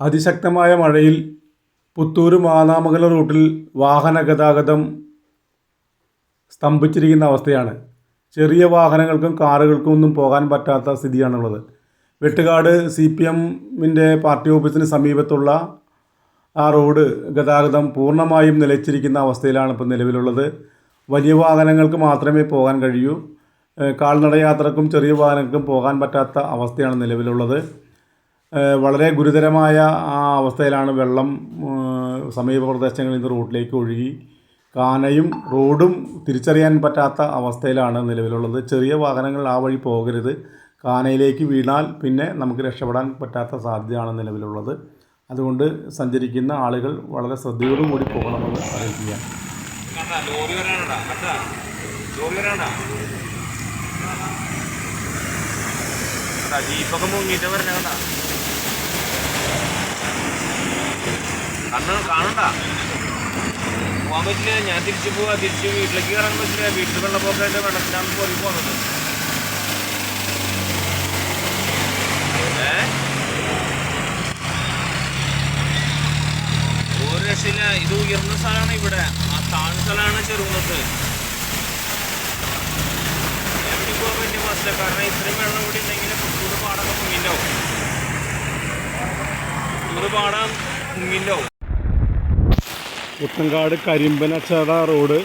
അതിശക്തമായ മഴയിൽ പുത്തൂർ മാനാമകല റൂട്ടിൽ വാഹന ഗതാഗതം സ്തംഭിച്ചിരിക്കുന്ന അവസ്ഥയാണ്. ചെറിയ വാഹനങ്ങൾക്കും കാറുകൾക്കും ഒന്നും പോകാൻ പറ്റാത്ത സ്ഥിതിയാണുള്ളത്. വെട്ടുകാട് സി പി എമ്മിന്റെ പാർട്ടി ഓഫീസിന് സമീപത്തുള്ള ആ റോഡ് ഗതാഗതം പൂർണമായും നിലച്ചിരിക്കുന്ന അവസ്ഥയിലാണ് ഇപ്പോൾ നിലവിലുള്ളത്. വലിയ വാഹനങ്ങൾക്ക് മാത്രമേ പോകാൻ കഴിയൂ. കാൽനടയാത്രക്കും കാൽനട യാത്രക്കും ചെറിയ വാഹനങ്ങൾക്കും പോകാൻ പറ്റാത്ത അവസ്ഥയാണ് നിലവിലുള്ളത്. വളരെ ഗുരുതരമായ ആ അവസ്ഥയിലാണ് വെള്ളം സമീപ പ്രദേശങ്ങളിൽ നിന്ന് റോഡിലേക്ക് ഒഴുകി. കാനയും റോഡും തിരിച്ചറിയാൻ പറ്റാത്ത അവസ്ഥയിലാണ് നിലവിലുള്ളത്. ചെറിയ വാഹനങ്ങൾ ആ വഴി പോകരുത്. കാനയിലേക്ക് വീണാൽ പിന്നെ നമുക്ക് രക്ഷപ്പെടാൻ പറ്റാത്ത സാധ്യതയാണ് നിലവിലുള്ളത്. അതുകൊണ്ട് സഞ്ചരിക്കുന്ന ആളുകൾ വളരെ ശ്രദ്ധയോടും കൂടി പോകണമെന്ന് അറിയിക്കുക ലോറി വരാനടാ കണ്ടാ ലോറി ജീപ്പൊക്കെ മുങ്ങിയിട്ട് വരണ കണ്ണ് കാണണ്ട. പോകാൻ പറ്റില്ല ഞാൻ തിരിച്ചു പോവാ തിരിച്ച് വീട്ടിലേക്ക് കയറാൻ പറ്റില്ല വീട്ടിൽ വെള്ളപ്പൊക്കമായിട്ട് വെള്ളത്തിലാണ് പോയി പോകുന്നത് രക്ഷയില്ല ഇത് ഉയർന്ന സ്ഥലമാണ് ഇവിടെ. ആ താഴ്ന്ന സ്ഥലമാണ് ചെറുകുന്നത്ത് എവിടെ പോകാൻ പറ്റിയ ബസ്സില്ല കാരണം ഇത്രയും വെള്ളം ഇവിടെ ഉണ്ടെങ്കിൽ പുത്തൂർ പാടൊക്കെ മുങ്ങിണ്ടാവും. പുത്തൂർ പാടം മുങ്ങിണ്ടാവും. പുത്തൻകാട് കരിമ്പനച്ചട റോഡ്.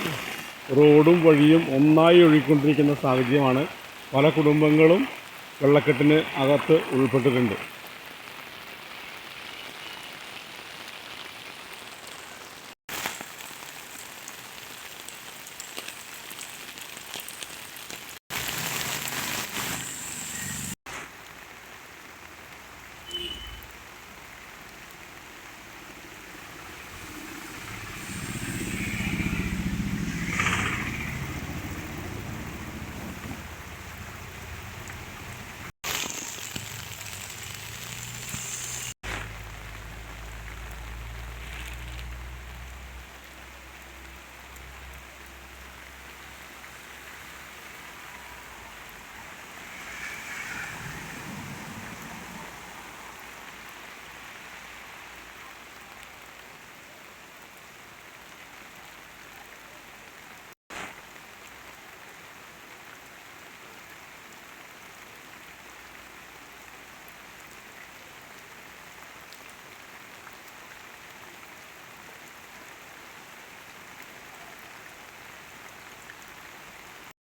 റോഡും വഴിയും ഒന്നായി ഒഴുകിക്കൊണ്ടിരിക്കുന്ന സാഹചര്യമാണ് പല കുടുംബങ്ങളും വെള്ളക്കെട്ടിന് അകത്ത് ഉൾപ്പെട്ടിട്ടുണ്ട്.